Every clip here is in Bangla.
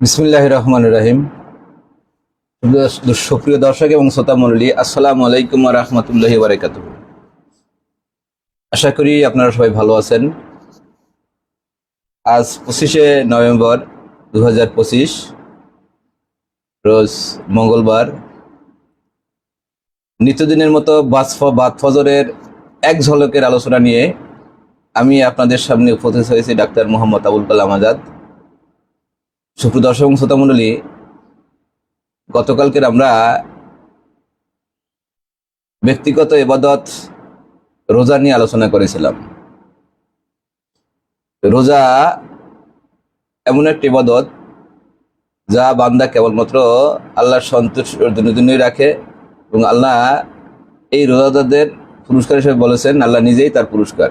বিসমুল্লাহ রহমান রাহিম। সুপ্রিয় দর্শক এবং শ্রোতা মন্ডলী আসসালামু আলাইকুম রহমতুল্লাহ বারাকাত আশা করি আপনারা সবাই ভালো আছেন। আজ পঁচিশে নভেম্বর দু রোজ মঙ্গলবার। নিত্যদিনের মতো বাসফ বাদ ফজরের এক ঝলকের আলোচনা নিয়ে আমি আপনাদের সামনে উপস্থিত হয়েছি ডাক্তার মোহাম্মদ আবুল কালাম আজাদ। সুপ্রদর্শক এবং শ্রোতা মণ্ডলী, গতকালকের আমরা ব্যক্তিগত এবাদত রোজা নিয়ে আলোচনা করেছিলাম। রোজা এমন একটি এবাদত যা বান্দা কেবলমাত্র আল্লাহর সন্তোষের জন্যই রাখে এবং আল্লাহ এই রোজাদারদের পুরস্কার হিসেবে বলেছেন, আল্লাহ নিজেই তার পুরস্কার।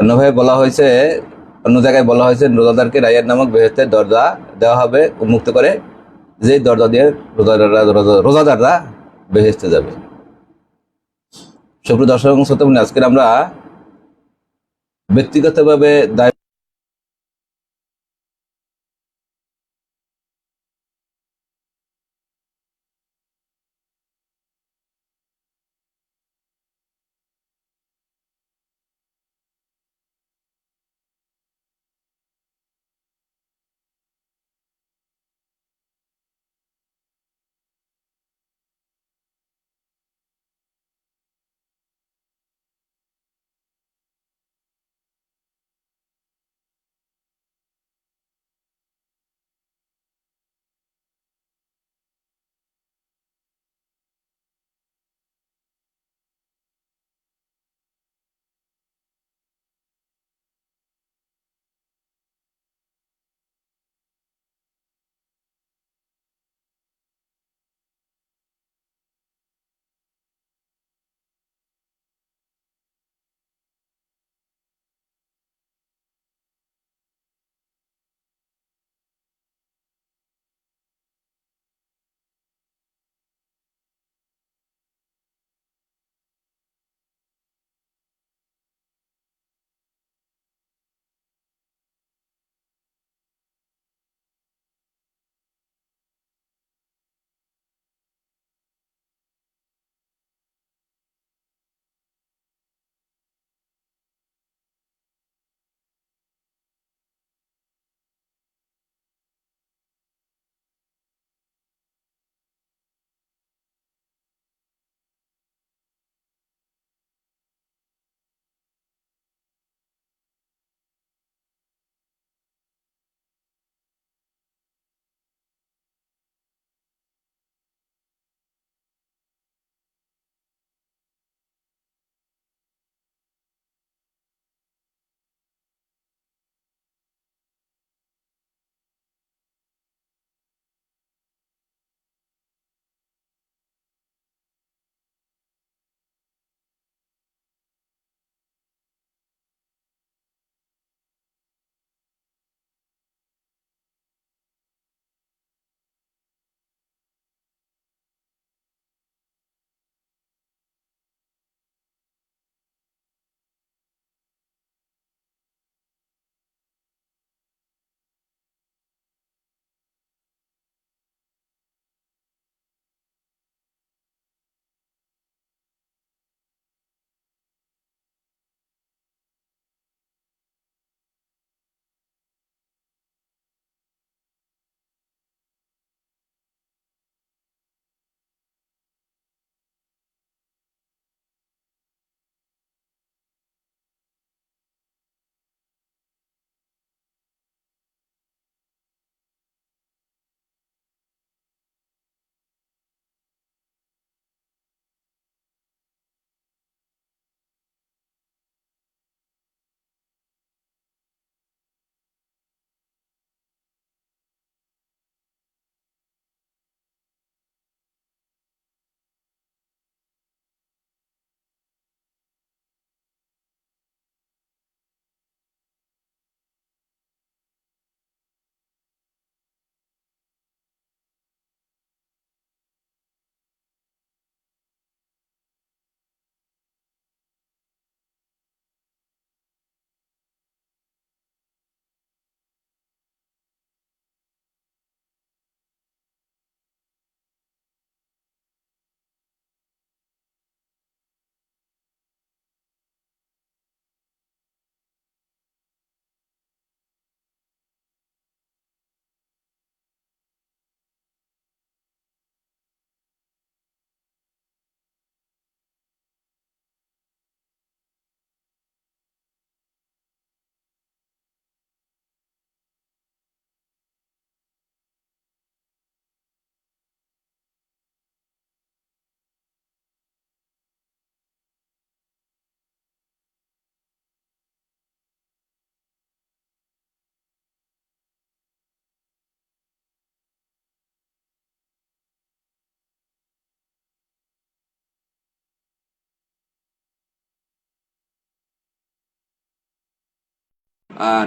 অন্যভাবে বলা হয়েছে অন্য জায়গায় বলা হয়েছে, রোজাদারকে রায়ের নামক বেহেস্তের দরজা দেওয়া হবে উন্মুক্ত করে যে দরজা দিয়ে রোজাদাররা, রোজা- রোজাদাররা বেহেস্তে যাবে। সুপ্রিয় দর্শক এবং শ্রোতা আজকের আমরা ব্যক্তিগতভাবে দায়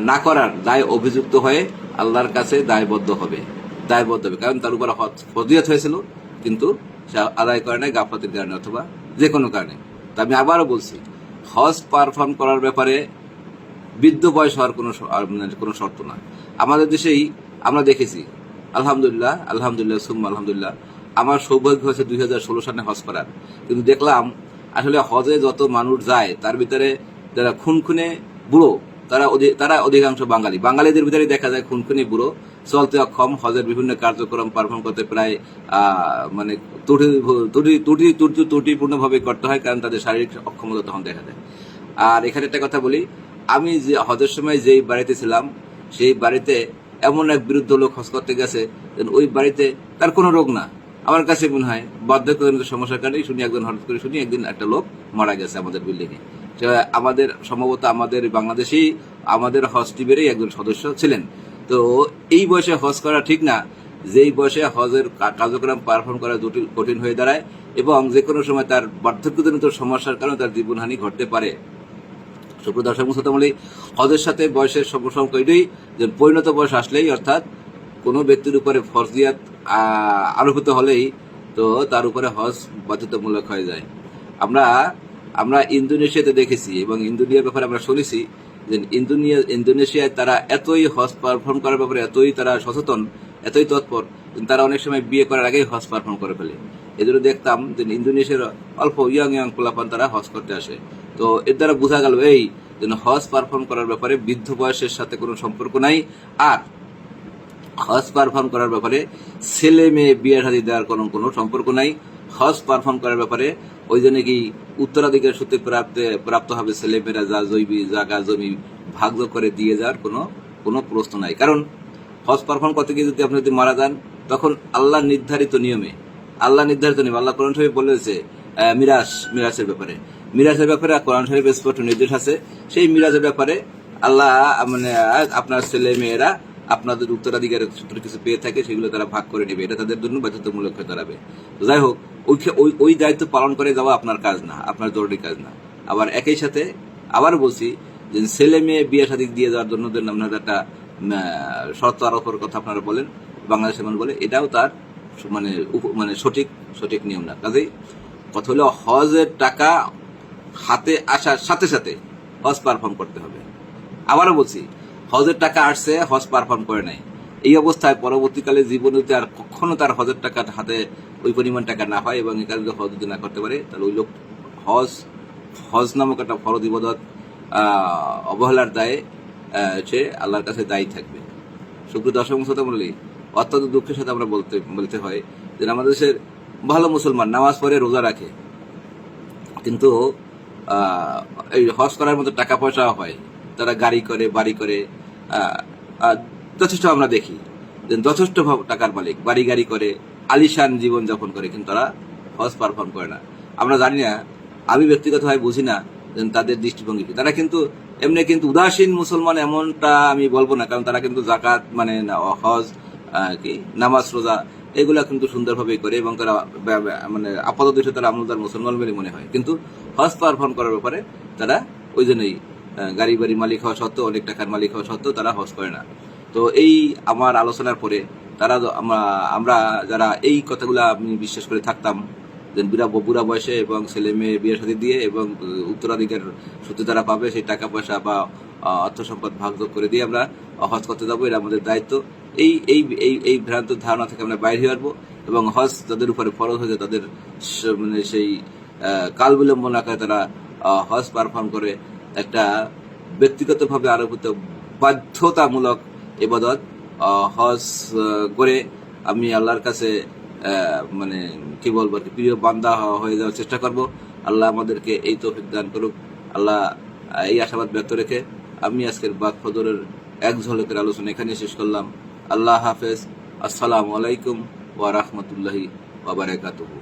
না করার দায় অভিযুক্ত হয়ে আল্লাহর কাছে দায়বদ্ধ হবে। দায়বদ্ধ হবে। কারণ তার উপর ফজিয়ত হয়েছিল, কিন্তু সে আদায় করে নাই গাফলাতির কারণে অথবা যে কোনো কারণে। তা আমি আবারও বলছি, হজ পারফর্ম করার ব্যাপারে বৃদ্ধ বয়স হওয়ার কোনো মানে কোনো শর্ত না। আমাদের দেশেই আমরা দেখেছি, আলহামদুলিল্লাহ আলহামদুলিল্লাহ, সুম্মা, আলহামদুলিল্লাহ, আমার সৌভাগ্য হয়েছে দুই হাজার ষোলো সালে হজ করার। কিন্তু দেখলাম, আসলে হজে যত মানুষ যায়, তার ভিতরে যারা খুন খুনে বুড়ো তারা তারা অধিকাংশ বাঙালি। বাঙালিদের ভিতরে দেখা যায় খুনখুনি বুড়ো, চলতে অক্ষম, হজের বিভিন্ন কার্যক্রম পারফর্ম করতে প্রায় মানে ত্রুটি ত্রুটি ত্রুটি ত্রুটি, ত্রুটিপূর্ণভাবে করতে হয় কারণ তাদের শারীরিক অক্ষমতা তখন দেখা যায় আর এখানে একটা কথা বলি, আমি যে হজের সময় যেই বাড়িতে ছিলাম, সেই বাড়িতে এমন এক বিরুদ্ধ লোক হজ করতে গেছে ওই বাড়িতে তার কোনো রোগ না। আমার কাছে মনে হয় বার্ধক্যজনিত সমস্যার কারণেই শুনি একজন হঠাৎ করে শুনি একদিন একটা লোক মারা গেছে আমাদের বিল্ডিং এ সেটা আমাদের, সম্ভবত আমাদের বাংলাদেশেই আমাদের হজ টিমেরই একজন সদস্য ছিলেন। তো এই বয়সে হজ করা ঠিক না। যেই বয়সে হজের কার্যক্রম পারফর্ম করা জটিল, কঠিন হয়ে দাঁড়ায় এবং যে কোনো সময় তার বার্ধক্যজনিত সমস্যার কারণে তার জীবনহানি ঘটতে পারে। সুপ্রিয় দর্শক মুসলমানি হজের সাথে বয়সের সম্পর্ক এটাই যে পরিণত বয়স আসলেই, অর্থাৎ কোনো ব্যক্তির উপরে ফরজিয়াত আরোপিত হলেই তো তার উপরে হজ বাধ্যতামূলক হয়ে যায়। আমরা আমরা ইন্দোনেশিয়াতে দেখেছি এবং ইন্দোনেশিয়ার ব্যাপারে আমরা শুনেছি যে ইন্দোনেশিয়া ইন্দোনেশিয়ায় তারা এতই হজ পারফর্ম করার ব্যাপারে এতই তারা সচেতন, এতই তৎপর তারা অনেক সময় বিয়ে করার আগেই হজ পারফর্ম করে ফেলে। এজন্য দেখতাম যে ইন্দোনেশিয়ার অল্প ইয়াং ইয়াং পোলাপান তারা হজ করতে আসে। তো এর দ্বারা বোঝা গেল এই যে হজ পারফর্ম করার ব্যাপারে বৃদ্ধ বয়সের সাথে কোনো সম্পর্ক নাই, আর হজ পারফর্ম করার ব্যাপারে ছেলে মেয়ে বিয়ে শাদী দেওয়ার কোনো কোনো সম্পর্ক নাই। হজ পারফর্ম করার ব্যাপারে ওই জন্য কি উত্তরাধিকার সূত্রে প্রাপ্ত প্রাপ্ত হবে ছেলে মেয়েরা যা জৈবি জায়গা জমি ভাগ্য করে দিয়ে যাওয়ার কোনো কোনো প্রশ্ন নাই। কারণ হজ পারফর্ম করতে গিয়ে যদি আপনি যদি মারা যান, তখন আল্লাহ নির্ধারিত নিয়মে আল্লাহ নির্ধারিত নিয়ম আল্লাহ কোরআন শরীফ বলেছে মিরাজ মিরাজের ব্যাপারে। মিরাজের ব্যাপারে কোরআন শরীফ স্পষ্ট নির্দেশ আছে। সেই মিরাজের ব্যাপারে আল্লাহ মানে আপনার ছেলে মেয়েরা আপনাদের উত্তরাধিকারের সূত্রে কিছু পেয়ে থাকে, সেগুলো তারা ভাগ করে নেবে। এটা তাদের জন্য বাধ্যতামূলক হয়ে দাঁড়াবে। যাই হোক ওই ওই দায়িত্ব পালন করে যাওয়া আপনার কাজ না, আপনার জরুরি কাজ না। আবার একই সাথে আবার বলছি যে ছেলে মেয়ে বিয়ে শাদী দিয়ে যাওয়ার জন্য আপনার একটা শর্ত আরোপের কথা আপনারা বলেন বাংলাদেশের মানুষ বলে, এটাও তার মানে মানে সঠিক সঠিক নিয়ম না। কাজেই কথা হলো হজের টাকা হাতে আসার সাথে সাথে হজ পারফর্ম করতে হবে। আবারও বলছি, হজের টাকা আসছে, হজ পারফর্ম করে নাই। এই অবস্থায় পরবর্তীকালে জীবনে আর কখনো তার হজের টাকা হাতে ওই পরিমাণ টাকা না হয় এবং এখানে যদি হজ যদি না করতে পারে, তাহলে ওই লোক হজ হজ নামক একটা ফরজ ইবাদত অবহেলার দায়ে সে আল্লাহর কাছে দায়ী থাকবে। সুপ্রিয় দর্শক শ্রোতা মন্ডলী অত্যন্ত দুঃখের সাথে আমরা বলতে বলতে হয় যে আমাদের দেশের ভালো মুসলমান নামাজ পড়ে রোজা রাখে, কিন্তু এই হজ করার মতো টাকা পয়সা হয়, তারা গাড়ি করে, বাড়ি করে যথেষ্ট আমরা দেখি। যে যথেষ্ট টাকার মালিক, বাড়ি গাড়ি করে আলিশান জীবন যাপন করে, কিন্তু তারা হজ পারফর্ম করে না। আমরা জানি না, আমি ব্যক্তিগতভাবে বুঝি না তাদের দৃষ্টিভঙ্গি কি। তারা কিন্তু এমনি কিন্তু উদাসীন মুসলমান এমনটা আমি বলব না, কারণ তারা কিন্তু জাকাত মানে হজ কি, নামাজ, রোজা, এগুলা কিন্তু সুন্দরভাবে করে এবং তারা মানে আপাতত দৃষ্টিতে তারা আমলদার মুসলমান বলে মনে হয়। কিন্তু হজ পারফর্ম করার ব্যাপারে তারা ওই জন্যই গাড়ি বাড়ি মালিক হওয়া সত্ত্বেও, অনেক টাকার মালিক হওয়া সত্ত্বেও তারা হজ করে না। তো এই আমার আলোচনার পরে তারা আমরা যারা এই কথাগুলো আমি বিশ্বাস করে থাকতাম, যে বুড়া বুড়া বয়সে এবং ছেলে মেয়ে বিয়ের সাথে দিয়ে এবং উত্তরাধিকার সূত্রে তারা পাবে, সেই টাকা পয়সা বা অর্থ সম্পদ ভাগযোগ করে দিয়ে আমরা হজ করতে যাব এটা আমাদের দায়িত্ব। এই এই এই এই ভ্রান্ত ধারণা থেকে আমরা বাইরে হয়ে আসব এবং হজ যাদের উপরে ফরজ হয়েছে, তাদের মানে সেই কাল বিলম্ব না করে তারা হজ পারফর্ম করে একটা ব্যক্তিগতভাবে আরোপিত বাধ্যতামূলক এবাদত হজ করে আমি আল্লাহর কাছে মানে কি বলব আর কি, প্রিয় বান্দা হয়ে যাওয়ার চেষ্টা করব। আল্লাহ আমাদেরকে এই তৌফিক দান করুক। আল্লাহ এই আশাবাদ ব্যক্ত রেখে আমি আজকের বাদ ফদরের এক ঝলকের আলোচনা এখানে শেষ করলাম। আল্লাহ হাফেজ। আসসালামু আলাইকুম ওয়া রাহমাতুল্লাহি ওয়া বারাকাতুহু।